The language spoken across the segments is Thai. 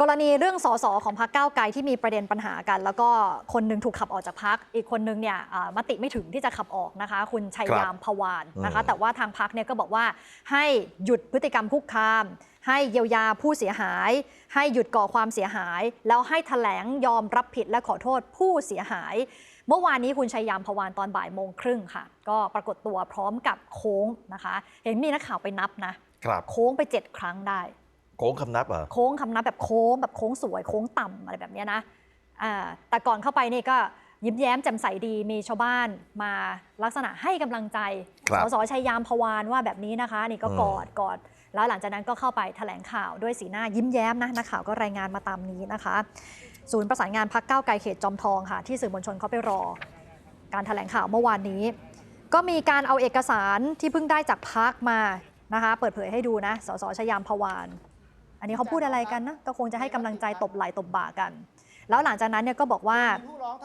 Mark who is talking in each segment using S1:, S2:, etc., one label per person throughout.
S1: กรณีเรื่องสสของพรรคก้าวไกลที่มีประเด็นปัญหากัน แล้วก็คนหนึ่งถูกขับออกจากพักอีกคนหนึ่งเนี่ยอ่ามติไม่ถึงที่จะขับออกนะคะ คุณชัยยามพวานนะคะ
S2: อืม
S1: แต่ว่าทางพักเนี่ยก็บอกว่าให้หยุดพฤติกรรมคุกคาม ให้เยียวยาผู้เสียหาย ให้หยุดก่อความเสียหาย แล้วให้แถลงยอมรับผิดและขอโทษผู้เสียหาย เมื่อวานนี้คุณชัยยามพวานตอนบ่ายโมงครึ่งค่ะ ก็ปรากฏตัวพร้อมกับโค้งนะคะ เห็นมีนักข่าวไปนับนะ
S2: ครับ
S1: โค้งไปเจ็ดครั้งได้
S2: โค้งคำนับเหรอ
S1: โค้งคำนับแบบโค้งแบบโค้งสวยโค้งต่ำอะไรแบบเนี้ยนะอ่าแต่ก่อนเข้าไปนี่ก็ยิ้มแย้มแจ่มใสดีมีชาวบ้านมาลักษณะให้กำลังใจ
S2: ครับ
S1: สสชัยยามพวานว่าแบบนี้นะคะ นี่ก็
S2: อืม
S1: กอดกอดแล้วหลังจากนั้นก็เข้าไปแถลงข่าวด้วยสีหน้ายิ้มแย้มนะนักข่าวก็รายงานมาตามนี้นะคะ ศูนย์ประสานงานพักเก้าวไกลเขตจอมทองค่ะ ที่สื่อมวลชนเขาไปรอ การแถลงข่าวเมื่อวานนี้ ก็มีการเอาเอกสารที่เพิ่งได้จากพักมานะคะ เปิดเผยให้ดูนะสสชยามพวาน อันนี้เขาพูดอะไรกันนะก็คงจะให้กำลังใจตบไหล่ตบบ่ากัน แล้วหลังจากนั้นเนี่ยก็บอกว่า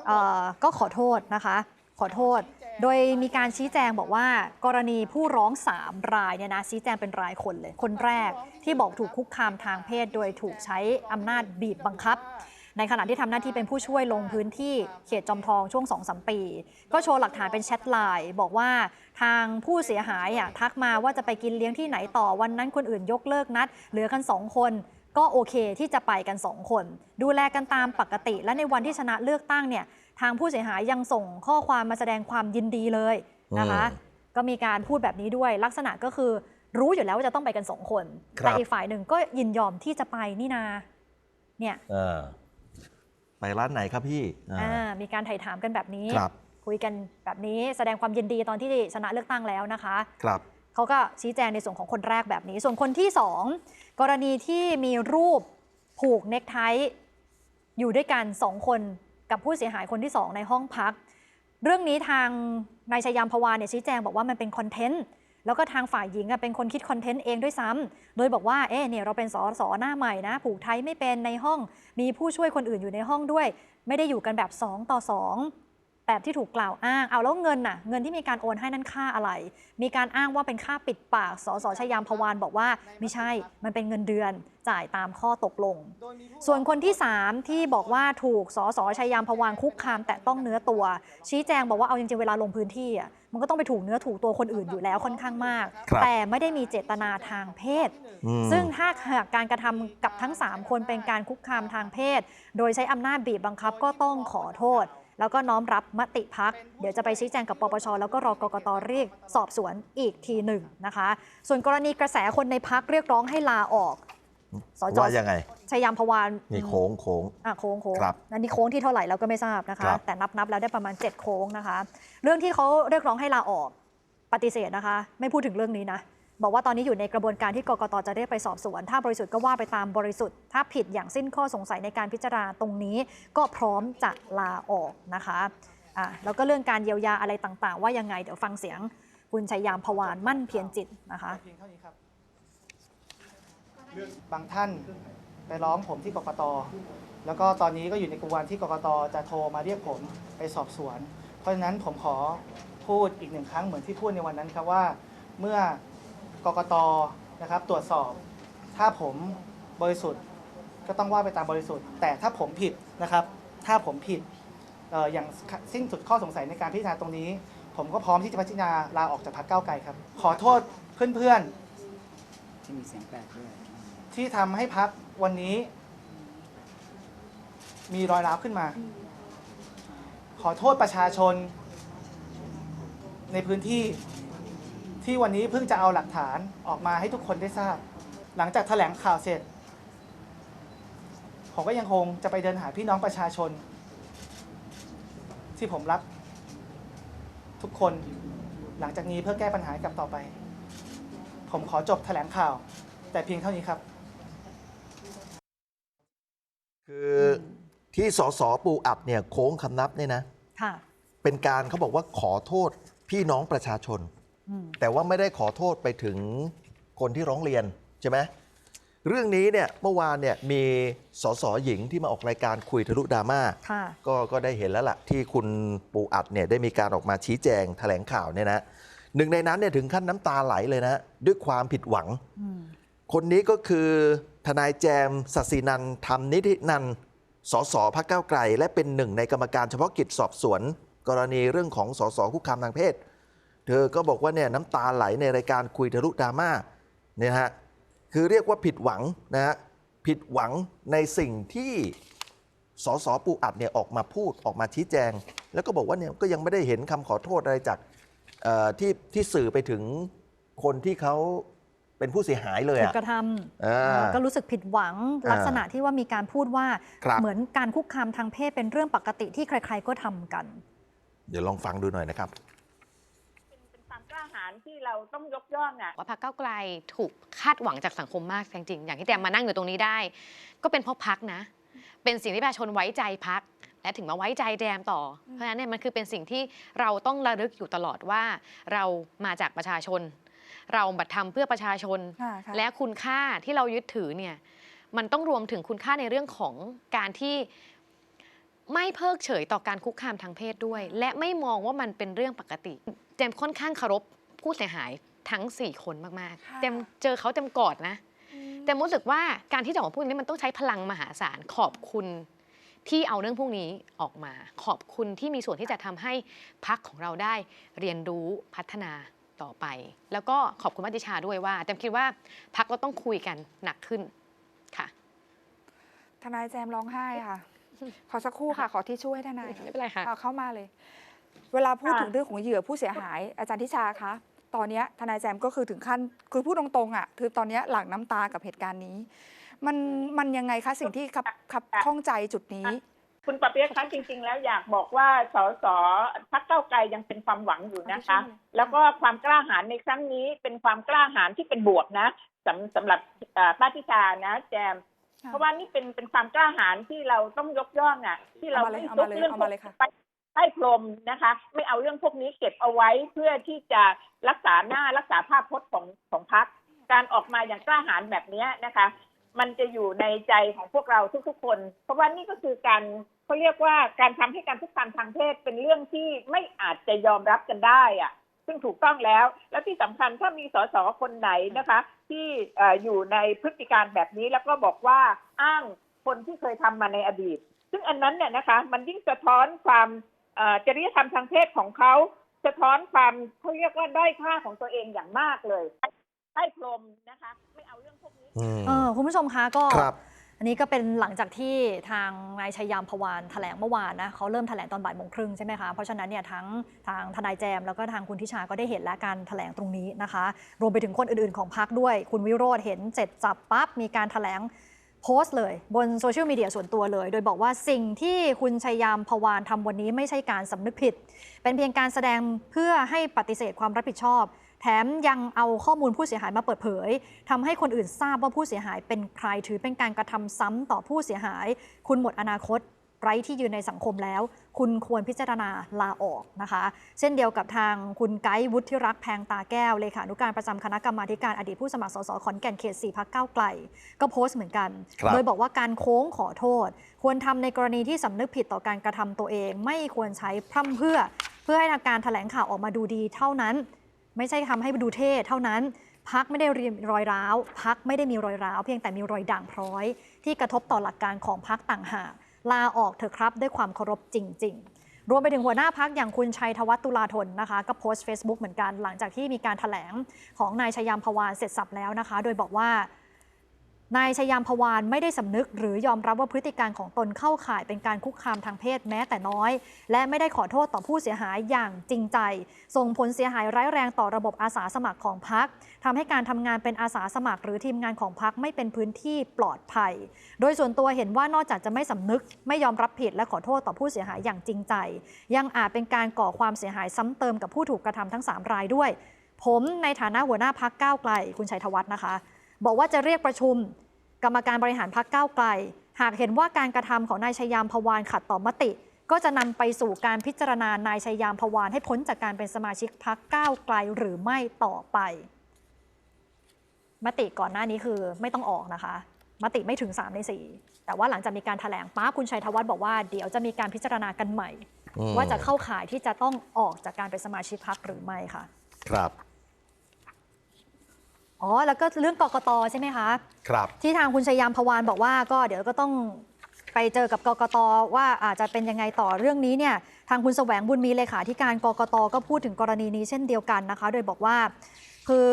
S1: เอ่อก็ขอโทษนะคะ ขอโทษ โดยมีการชี้แจงบอกว่ากรณีผู้ร้อง3รายเนี่ยนะชี้แจงเป็นรายคนเลย คนแรกที่บอกถูกคุกคามทางเพศ โดยถูกใช้อำนาจบีบบังคับ ในขณะที่ทำหน้าที่เป็นผู้ช่วยลงพื้นที่เขตจอมทองช่วง2-3ปี ก็โชว์หลักฐานเป็นแชทไลน์บอกว่าทางผู้เสียหายอะทักมาว่าจะไปกินเลี้ยงที่ไหนต่อวันนั้นคนอื่นยกเลิกนัด เหลือกัน 2 คนก็โอเคที่จะไปกัน 2 คน ดูแลกันตามปกติ และในวันที่ชนะเลือกตั้งเนี่ยทางผู้เสียหายยังส่งข้อความมาแสดงความยินดีเลยนะคะ
S2: อืม
S1: ก็มีการพูดแบบนี้ด้วยลักษณะก็คือรู้อยู่แล้วว่าจะต้องไปกันสองคน
S2: ครับ
S1: แต่อีกฝ่ายหนึ่งก็ยินยอมที่จะไปนี่นา เนี่ย
S2: เออ ไปร้านไหนครับพี่อ่า
S1: อ่ามีการไถ่ถามกันแบบนี้
S2: ครับ
S1: คุยกันแบบนี้แสดงความยินดีตอนที่ชนะเลือกตั้งแล้วนะคะ
S2: ครับ
S1: เขาก็ชี้แจงในส่วนของคนแรกแบบนี้ ส่วนคนที่สองกรณีที่มีรูปผูกเน็กไทอยู่ด้วยกันสองคนกับผู้เสียหายคนที่สองในห้องพัก เรื่องนี้ทางนายชยามพวาเนี่ยชี้แจงบอกว่ามันเป็นคอนเทนต์ แล้วก็ทางฝ่ายหญิงเป็นคนคิดคอนเทนต์เองด้วยซ้ำโดยบอกว่าเอ๊ะเนี่ยเราเป็นสอสอหน้าใหม่นะ ผูกไทยไม่เป็นในห้อง มีผู้ช่วยคนอื่นอยู่ในห้องด้วย ไม่ได้อยู่กันแบบ 2 ต่อ 2 แบบที่ถูกกล่าวอ้าง เอาแล้วเงินน่ะ เงินที่มีการโอนให้นั่นค่าอะไร มีการอ้างว่าเป็นค่าปิดปาก สสชยามพวานบอกว่า ไม่ใช่ มันเป็นเงินเดือน จ่ายตามข้อตกลง ส่วนคนที่ 3 ที่บอกว่าถูกสสชัยยามพวานคุกคาม แต่ต้องเนื้อตัว ชี้แจงบอกว่าเอาจริงๆเวลาลงพื้นที่อะ มันก็ต้องไปถูกเนื้อถูกตัวคนอื่นอยู่แล้วค่อนข้างมาก
S2: ครับ
S1: แต่ไม่ได้มีเจตนาทางเพศ
S2: อืม
S1: ซึ่งถ้าหากการกระทำกับทั้ง 3 คนเป็นการคุกคามทางเพศ โดยใช้อำนาจบีบบังคับก็ต้องขอโทษ แล้วก็น้อมรับมติพัก เดี๋ยวจะไปชี้แจงกับปปชแล้วก็รอกกตเรียกสอบสวนอีกทีหนึ่งนะคะ ส่วนกรณีกระแสคนในพักเรียกร้องให้ลาออกสจ
S2: ว่ายังไง
S1: ชัยยามพวาน
S2: นี่โค้งโค้ง
S1: อะโค้งโค้ง
S2: ครับ
S1: อันนี้โค้งที่เท่าไหร่เราก็ไม่ทราบนะคะ
S2: ครับ
S1: แต่นับนับแล้วได้ประมาณ 7 โค้งนะคะ เรื่องที่เขาเรียกร้องให้ลาออกปฏิเสธนะคะ ไม่พูดถึงเรื่องนี้นะ บอกว่าตอนนี้อยู่ในกระบวนการที่กกตจะเรียกไปสอบสวน ถ้าบริสุทธิ์ก็ว่าไปตามบริสุทธิ์ ถ้าผิดอย่างสิ้นข้อสงสัยในการพิจารณาตรงนี้ ก็พร้อมจะลาออกนะคะอะแล้วก็เรื่องการเยียวยาอะไรต่างๆ ว่ายังไงเดี๋ยวฟังเสียงคุณชัยยามพวานมั่นเพียรจิตนะคะ
S3: เพียงเท่านี้ครับบางท่านไปร้องผมที่กกต แล้วก็ตอนนี้ก็อยู่ในกระบวนการที่กกตจะโทรมาเรียกผมไปสอบสวน เพราะฉะนั้นผมขอพูดอีกหนึ่งครั้งเหมือนที่พูดในวันนั้นครับว่า เมื่อ กกตนะครับตรวจสอบ ถ้าผมบริสุทธิ์ก็ต้องว่าไปตามบริสุทธิ์ แต่ถ้าผมผิดนะครับ ถ้าผมผิดเอ่ออย่างสิ้นสุดข้อสงสัยในการพิจารณาตรงนี้ ผมก็พร้อมที่จะพิจารณาลาออกจากพรรคก้าวไกลครับ ขอโทษเพื่อนๆ
S4: ที่มีเสียงแปลกด้วย
S3: ที่ทำให้พักวันนี้ มีรอยร้าวขึ้นมา ขอโทษประชาชนในพื้นที่ ที่วันนี้เพิ่งจะเอาหลักฐานออกมาให้ทุกคนได้ทราบ หลังจากแถลงข่าวเสร็จ ผมก็ยังคงจะไปเดินหาพี่น้องประชาชน ที่ผมรักทุกคนหลังจากนี้เพื่อแก้ปัญหาให้กับต่อไป ผมขอจบแถลงข่าว แต่เพียงเท่านี้ครับ
S2: คือที่สสปูอัดเนี่ยโค้งคำนับเนี่ยนะ
S1: ค่ะ
S2: เป็นการเขาบอกว่าขอโทษพี่น้องประชาชน
S1: อืม
S2: แต่ว่าไม่ได้ขอโทษไปถึงคนที่ร้องเรียนใช่ไหมเรื่องนี้เนี่ยเมื่อวานเนี่ยมีสสหญิงที่มาออกรายการคุยทะลุดราม่า
S1: ค่ะ
S2: ก็ก็ได้เห็นแล้วล่ะที่คุณปูอัดเนี่ยได้มีการออกมาชี้แจงแถลงข่าวเนี่ยนะหนึ่งในนั้นเนี่ยถึงขั้นน้ำตาไหลเลยนะ ด้วยความผิดหวัง
S1: อืม
S2: คนนี้ก็คือทนายแจมสศินันท์ธรรมนิธินันท์สสพักเก้าวไกล และเป็นหนึ่งในกรรมการเฉพาะกิจสอบสวน กรณีเรื่องของสสคุกคามทางเพศ เธอก็บอกว่าเนี่ยน้ำตาไหลในรายการคุยทะลุดราม่าเนี่ยนะฮะคือเรียกว่าผิดหวังนะฮะผิดหวังในสิ่งที่สสปูอัดเนี่ยออกมาพูดออกมาชี้แจง แล้วก็บอกว่าเนี่ยก็ยังไม่ได้เห็นคำขอโทษอะไรจากเอ่อที่ที่สื่อไปถึงคนที่เขาเป็นผู้เสียหายเลย
S1: ถู
S2: อะ
S1: กกระทำ
S2: อ่า
S1: เอ่อก็รู้สึกผิดหวัง
S2: อ่า
S1: ลักษณะที่ว่ามีการพูดว่า
S2: ครับ
S1: เหมือนการคุกคามทางเพศเป็นเรื่องปกติที่ใคร ๆ ก็ทำกัน
S2: เดี๋ยวลองฟังดูหน่อยนะครับ
S4: เป็นความกล้าหาญ ที่เราต้องยกย่องอะ
S5: ว่าพรรคก้าวไกลถูกคาดหวังจากสังคมมากจริงๆอย่างที่แตมมานั่งอยู่ตรงนี้ได้ ก็เป็นเพราะพักนะ เป็นสิ่งที่ประชาชนไว้ใจพักและถึงมาไว้ใจแจมต่อ เพราะฉะนั้นเนี่ยมันคือเป็นสิ่งที่เราต้องระลึกอยู่ตลอดว่า เรามาจากประชาชน เราบัตรทำเพื่อประชาชน
S6: ค่ะค่ะ
S5: และคุณค่าที่เรายึดถือเนี่ยมันต้องรวมถึงคุณค่าในเรื่องของการที่ไม่เพิกเฉยต่อการคุกคามทางเพศด้วย และไม่มองว่ามันเป็นเรื่องปกติเจมค่อนข้างเคารพ ผู้เสียหายทั้ง 4 คนมาก
S6: ค่ะ
S5: ๆเจมเจอเขาเจมกอดนะเจมรู้สึกว่าการที่จะออกมาพูดอย่างนี้มันต้องใช้พลังมหาศาลขอบคุณที่เอาเรื่องพวกนี้ออกมา ขอบคุณที่มีส่วนที่จะทำให้พักของเราได้เรียนรู้พัฒนาต่อไป แล้วก็ขอบคุณมัติชาด้วยว่าเจมคิดว่าพักเราต้องคุยกันหนักขึ้นค่ะ
S6: ทนายแจมร้องไห้ค่ะ ขอสักครู่ค่ะ ขอที่ช่วยให้ทนาย
S5: ไม่เป็นไรค่ะ
S6: เอาเข้ามาเลย เวลาพูด
S4: ค่ะ
S6: ถึงเรื่องของเหยื่อผู้เสียหาย อาจารย์ทิชาคะ ตอนเนี้ยทนายแจมก็คือถึงขั้นคือพูดตรงๆอะคือตอนเนี้ยหลั่งน้ำตากับเหตุการณ์นี้ มันมันยังไงคะสิ่งที่ขับขับข้องใจจุดนี้
S4: คุณปะเปียกคะจริง ๆ แล้วอยากบอกว่าสสพักเก้าวไกลยังเป็นความหวังอยู่นะคะ แล้วก็ความกล้าหาญในครั้งนี้เป็นความกล้าหาญที่เป็นบวกนะสำสำหรับเอ่อป้าทิชานะแจม
S6: ค่ะ
S4: เพราะว่านี่เป็นเป็นความกล้าหาญที่เราต้องยกย่องอะ ที่เรา
S6: เอามาเลย
S4: ไม่
S6: เอา
S4: ย
S6: มากเลย
S4: เรื่อง
S6: เอา
S4: พว
S6: มากเลยค่ะ
S4: ไป ใต้พรมนะคะ ไม่เอาเรื่องพวกนี้เก็บเอาไว้เพื่อที่จะรักษาหน้ารักษาภาพพจน์ของของพรรคการออกมาอย่างกล้าหาญแบบนี้นะคะ มันจะอยู่ในใจของพวกเราทุกๆคน เพราะว่านี่ก็คือการเขาเรียกว่าการทำให้การคุกคามทางเพศเป็นเรื่องที่ไม่อาจจะยอมรับกันได้อะซึ่งถูกต้องแล้ว แล้วที่สำคัญถ้ามีสสคนไหนนะคะ ที่ออยู่ในพฤติการแบบนี้แล้วก็บอกว่าอ้างคนที่เคยทำมาในอดีต ซึ่งอันนั้นเนี่ยนะคะ มันยิ่งสะท้อนความ จริยธรรมทางเพศของเขาสะท้อนความเขาเรียกว่าด้อยค่าของตัวเองอย่างมากเลยใต้พรมนะคะ ไม่เอาเรื่องพวกนี้
S2: อืม
S1: เออคุณผู้ชมคะก็
S2: ครับ
S1: อันนี้ก็เป็นหลังจากที่ทางนายชัยยามพวานแถลงเมื่อวานนะเขาเริ่มแถลงตอนบ่ายโมงครึ่งใช่ไหมคะ เพราะฉะนั้นเนี่ยทั้งทางทนายแจมแล้วก็ทางคุณทิชาก็ได้เห็นและการแถลงตรงนี้นะคะ รวมไปถึงคนอื่นๆของพักด้วย คุณวิโรธเห็นเสร็จจับปั๊บมีการแถลง โพสต์เลยบนโซเชียลมีเดียส่วนตัวเลย โดยบอกว่าสิ่งที่คุณชัยยามพวานทำวันนี้ไม่ใช่การสำนึกผิด เป็นเพียงการแสดงเพื่อให้ปฏิเสธความรับผิดชอบ แถมยังเอาข้อมูลผู้เสียหายมาเปิดเผยทำให้คนอื่นทราบว่าผู้เสียหายเป็นใครถือเป็นการกระทำซ้ำต่อผู้เสียหาย คุณหมดอนาคต ไร้ที่ยืนในสังคมแล้ว คุณควรพิจารณาลาออกนะคะ เช่นเดียวกับทางคุณไกด์วุฒิรักษ์แพงตาแก้วเลขานุการประจำคณะกรรมาธิการอดีตผู้สมัครสสขอนแก่นเขต4พักเก้าวไกล ก็โพสต์เหมือนกัน
S2: ครับ
S1: โดยบอกว่าการโค้งขอโทษ ควรทำในกรณีที่สำนึกผิดต่อการกระทำตัวเอง ไม่ควรใช้พร่ำเพรื่อ เพื่อให้ทางการแถลงข่าวออกมาดูดีเท่านั้น ไม่ใช่ทำให้ดูเท่เท่านั้นพักไม่ได้รีรอยร้าว พักไม่ได้มีรอยร้าว เพียงแต่มีรอยด่างพร้อย ที่กระทบต่อหลักการของพักต่างหาก ลาออกเถอะครับด้วยความเคารพจริง ๆรวมไปถึงหัวหน้าพักอย่างคุณชัยธวัฒน์ตุลาธนนะคะก็โพสต์ Facebook เหมือนกันหลังจากที่มีการถแถลงของนายชยามพวานเสร็จสับแล้วนะคะ โดยบอกว่า นายชยามพวานไม่ได้สำนึก หรือยอมรับว่าพฤติการของตนเข้าข่ายเป็นการคุกคามทางเพศแม้แต่น้อย และไม่ได้ขอโทษต่อผู้เสียหายอย่างจริงใจ ส่งผลเสียหายร้ายแรงต่อระบบอาสาสมัครของพักทำให้การทำงานเป็นอาสาสมัคร หรือทีมงานของพักไม่เป็นพื้นที่ปลอดภัย โดยส่วนตัวเห็นว่านอกจากจะไม่สำนึก ไม่ยอมรับผิดและขอโทษต่อผู้เสียหายอย่างจริงใจ ยังอาจเป็นการก่อความเสียหายซ้ำเติมกับผู้ถูกกระทำทั้ง 3 รายด้วย ผมในฐานะหัวหน้าพักก้าวไกล คุณชัยธวัฒน์นะคะ บอกว่าจะเรียกประชุม กรรมการบริหารพักก้าวไกล หากเห็นว่าการกระทำของนายชัยยามพวานขัดต่อมติ ก็จะนำไปสู่การพิจารณานายชัยยามพวานให้พ้นจากการเป็นสมาชิกพักก้าวไกลหรือไม่ต่อไป มติก่อนหน้านี้คือไม่ต้องออกนะคะ มติไม่ถึง 3 ใน 4 แต่ว่าหลังจากมีการถแถลงป้าคุณชัยธวัฒน์บอกว่าเดี๋ยวจะมีการพิจารณากันให
S2: ม่
S1: ว่าจะเข้าข่ายที่จะต้องออกจากการเป็นสมาชิกพักหรือไม่ค่ะ
S2: ครับ
S1: อ๋อ แล้วก็เรื่องกกตใช่ไหมคะ
S2: ครับ
S1: ที่ทางคุณชยามพวานบอกว่าก็เดี๋ยวก็ต้องไปเจอกับกกตว่าอาจจะเป็นยังไงต่อเรื่องนี้เนี่ยทางคุณแสวงบุญมีเลขาธิการกกตก็พูดถึงกรณีนี้เช่นเดียวกันนะคะ โดยบอกว่าคือ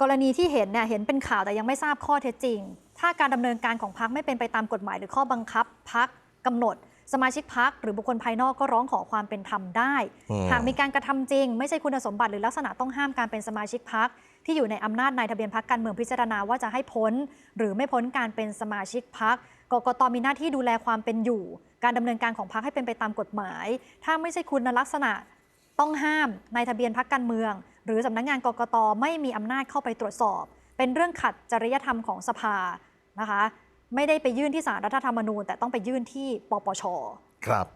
S1: กรณีที่เห็นเนี่ยเห็นเป็นข่าวแต่ยังไม่ทราบข้อเท็จจริง ถ้าการดำเนินการของพักไม่เป็นไปตามกฎหมายหรือข้อบังคับพักกำหนด สมาชิกพักหรือบุคคลภายนอกก็ร้องขอความเป็นธรรมได้
S2: อืม
S1: หากมีการกระทำจริง ไม่ใช่คุณสมบัติหรือลักษณะต้องห้ามการเป็นสมาชิกพัก ที่อยู่ในอำนาจนายทะเบียนพักการเมืองพิจารณาว่าจะให้พ้น หรือไม่พ้นการเป็นสมาชิกพักกกตมีหน้าที่ดูแลความเป็นอยู่ การดำเนินการของพักให้เป็นไปตามกฎหมาย ถ้าไม่ใช่คุณลักษณะต้องห้ามนายทะเบียนพักการเมือง หรือสำนักงานกกตไม่มีอำนาจเข้าไปตรวจสอบ เป็นเรื่องขัดจริยธรรมของสภานะคะ ไม่ได้ไปยื่นที่ศาลรัฐธรรมนูญ แต่ต้องไปยื่นที่ปปช
S2: ครับ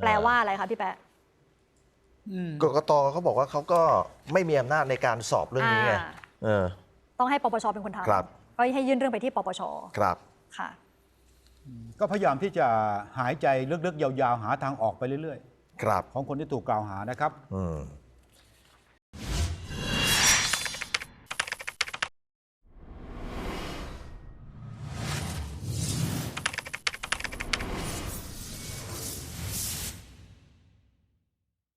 S1: แปลว่าอะไรคะพี่แปะ
S2: กกตเขาบอกว่าเขาก็ไม่มีอำนาจในการสอบเรื่องนี้ไง
S1: อ่า
S2: เออ
S1: ต้องให้ปปชเป็นคนทำ
S2: ครับ
S1: ก็ให้ยื่นเรื่องไปที่ปปช
S2: ครับ
S1: ค่ะ
S7: ก็พยายามที่จะหายใจลึกๆ ยาวๆ หาทางออกไปเรื่อย
S2: ครับ
S7: ๆ ของคนที่ถูกกล่าวหานะครับ
S2: อืม